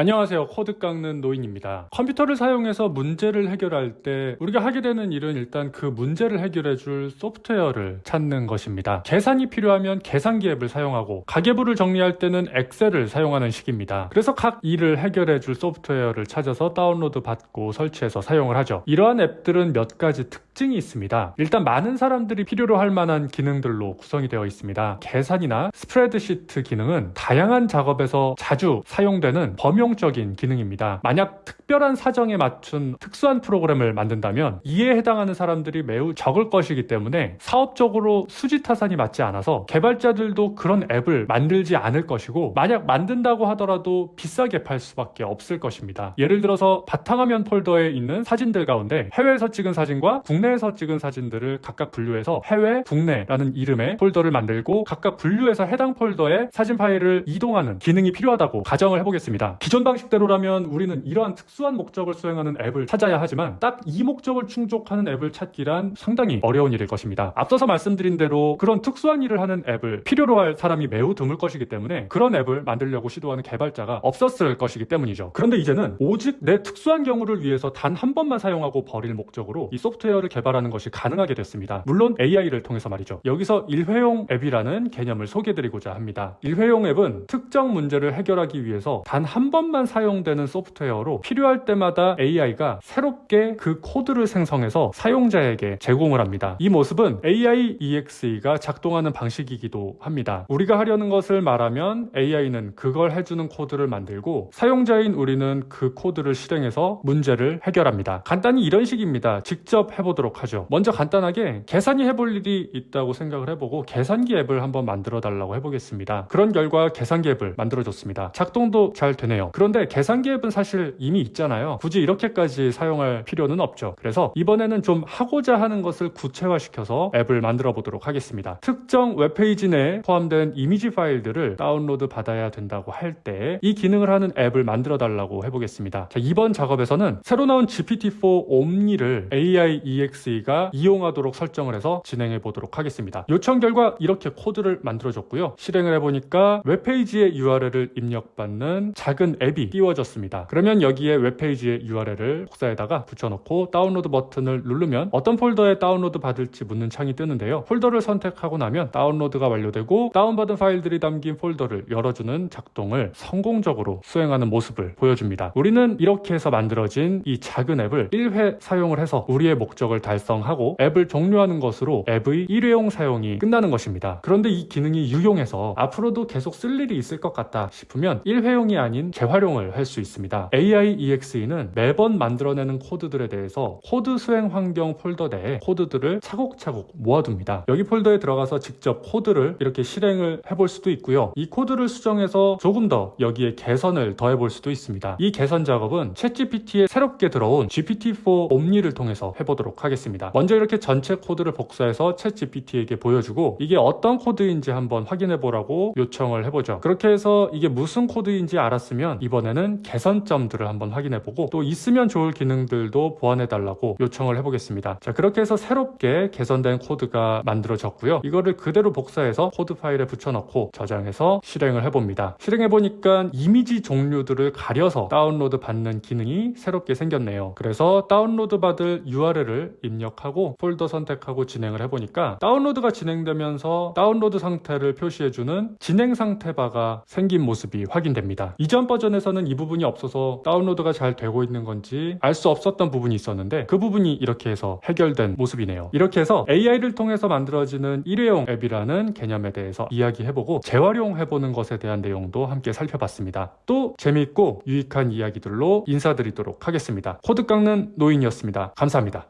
안녕하세요. 코드 깎는 노인입니다. 컴퓨터를 사용해서 문제를 해결할 때 우리가 하게 되는 일은 일단 그 문제를 해결해 줄 소프트웨어를 찾는 것입니다. 계산이 필요하면 계산기 앱을 사용하고 가계부를 정리할 때는 엑셀을 사용하는 식입니다. 그래서 각 일을 해결해 줄 소프트웨어를 찾아서 다운로드 받고 설치해서 사용을 하죠. 이러한 앱들은 몇 가지 특징이 있습니다. 일단 많은 사람들이 필요로 할 만한 기능들로 구성이 되어 있습니다. 계산이나 스프레드시트 기능은 다양한 작업에서 자주 사용되는 범용 적인 기능입니다. 만약 특별한 사정에 맞춘 특수한 프로그램을 만든다면 이에 해당하는 사람들이 매우 적을 것이기 때문에 사업적으로 수지 타산이 맞지 않아서 개발자들도 그런 앱을 만들지 않을 것이고 만약 만든다고 하더라도 비싸게 팔 수밖에 없을 것입니다. 예를 들어서 바탕화면 폴더에 있는 사진들 가운데 해외에서 찍은 사진과 국내에서 찍은 사진들을 각각 분류해서 해외, 국내라는 이름의 폴더를 만들고 각각 분류해서 해당 폴더에 사진 파일을 이동하는 기능이 필요하다고 가정을 해보겠습니다. 기존 방식대로라면 우리는 이러한 특수한 목적을 수행하는 앱을 찾아야 하지만 딱 이 목적을 충족하는 앱을 찾기란 상당히 어려운 일일 것입니다. 앞서서 말씀드린 대로 그런 특수한 일을 하는 앱을 필요로 할 사람이 매우 드물 것이기 때문에 그런 앱을 만들려고 시도하는 개발자가 없었을 것이기 때문이죠. 그런데 이제는 오직 내 특수한 경우를 위해서 단 한 번만 사용하고 버릴 목적으로 이 소프트웨어를 개발하는 것이 가능하게 됐습니다. 물론 AI를 통해서 말이죠. 여기서 일회용 앱이라는 개념을 소개드리고자 합니다. 일회용 앱은 특정 문제를 해결하기 위해서 단 한 번만 사용되는 소프트웨어로 필요할 때마다 AI가 새롭게 그 코드를 생성해서 사용자에게 제공을 합니다. 이 모습은 AI EXE가 작동하는 방식이기도 합니다. 우리가 하려는 것을 말하면 AI는 그걸 해주는 코드를 만들고 사용자인 우리는 그 코드를 실행해서 문제를 해결합니다. 간단히 이런 식입니다. 직접 해보도록 하죠. 먼저 간단하게 계산이 해볼 일이 있다고 생각을 해보고 계산기 앱을 한번 만들어 달라고 해보겠습니다. 그런 결과 계산기 앱을 만들어줬습니다. 작동도 잘 되네요. 그런데 계산기 앱은 사실 이미 있잖아요. 굳이 이렇게까지 사용할 필요는 없죠. 그래서 이번에는 좀 하고자 하는 것을 구체화시켜서 앱을 만들어 보도록 하겠습니다. 특정 웹페이지 내에 포함된 이미지 파일들을 다운로드 받아야 된다고 할 때 이 기능을 하는 앱을 만들어 달라고 해보겠습니다. 자, 이번 작업에서는 새로 나온 GPT-4 옴니를 AI EXE가 이용하도록 설정을 해서 진행해 보도록 하겠습니다. 요청 결과 이렇게 코드를 만들어줬고요. 실행을 해보니까 웹페이지의 URL을 입력받는 작은 앱이 띄워졌습니다. 그러면 여기에 웹페이지의 URL을 복사에다가 붙여놓고 다운로드 버튼을 누르면 어떤 폴더에 다운로드 받을지 묻는 창이 뜨는데요. 폴더를 선택하고 나면 다운로드가 완료되고 다운받은 파일들이 담긴 폴더를 열어주는 작동을 성공적으로 수행하는 모습을 보여줍니다. 우리는 이렇게 해서 만들어진 이 작은 앱을 1회 사용을 해서 우리의 목적을 달성하고 앱을 종료하는 것으로 앱의 일회용 사용이 끝나는 것입니다. 그런데 이 기능이 유용해서 앞으로도 계속 쓸 일이 있을 것 같다 싶으면 1회용이 아닌 재 활용을 할 수 있습니다. AI EXE는 매번 만들어내는 코드들에 대해서 코드 수행 환경 폴더 내에 코드들을 차곡차곡 모아둡니다. 여기 폴더에 들어가서 직접 코드를 이렇게 실행을 해볼 수도 있고요. 이 코드를 수정해서 조금 더 여기에 개선을 더해볼 수도 있습니다. 이 개선 작업은 챗GPT에 새롭게 들어온 GPT-4 옴니를 통해서 해보도록 하겠습니다. 먼저 이렇게 전체 코드를 복사해서 챗GPT에게 보여주고 이게 어떤 코드인지 한번 확인해 보라고 요청을 해보죠. 그렇게 해서 이게 무슨 코드인지 알았으면 이번에는 개선점들을 한번 확인해 보고 또 있으면 좋을 기능들도 보완해 달라고 요청을 해보겠습니다. 자 그렇게 해서 새롭게 개선된 코드가 만들어졌고요. 이거를 그대로 복사해서 코드 파일에 붙여넣고 저장해서 실행을 해봅니다. 실행해 보니까 이미지 종류들을 가려서 다운로드 받는 기능이 새롭게 생겼네요. 그래서 다운로드 받을 URL을 입력하고 폴더 선택하고 진행을 해보니까 다운로드가 진행되면서 다운로드 상태를 표시해주는 진행 상태 바가 생긴 모습이 확인됩니다. 이전 버전에서는 이 부분이 없어서 다운로드가 잘 되고 있는 건지 알 수 없었던 부분이 있었는데 그 부분이 이렇게 해서 해결된 모습이네요. 이렇게 해서 AI를 통해서 만들어지는 일회용 앱이라는 개념에 대해서 이야기해보고 재활용해보는 것에 대한 내용도 함께 살펴봤습니다. 또 재미있고 유익한 이야기들로 인사드리도록 하겠습니다. 코드 깎는 노인이었습니다. 감사합니다.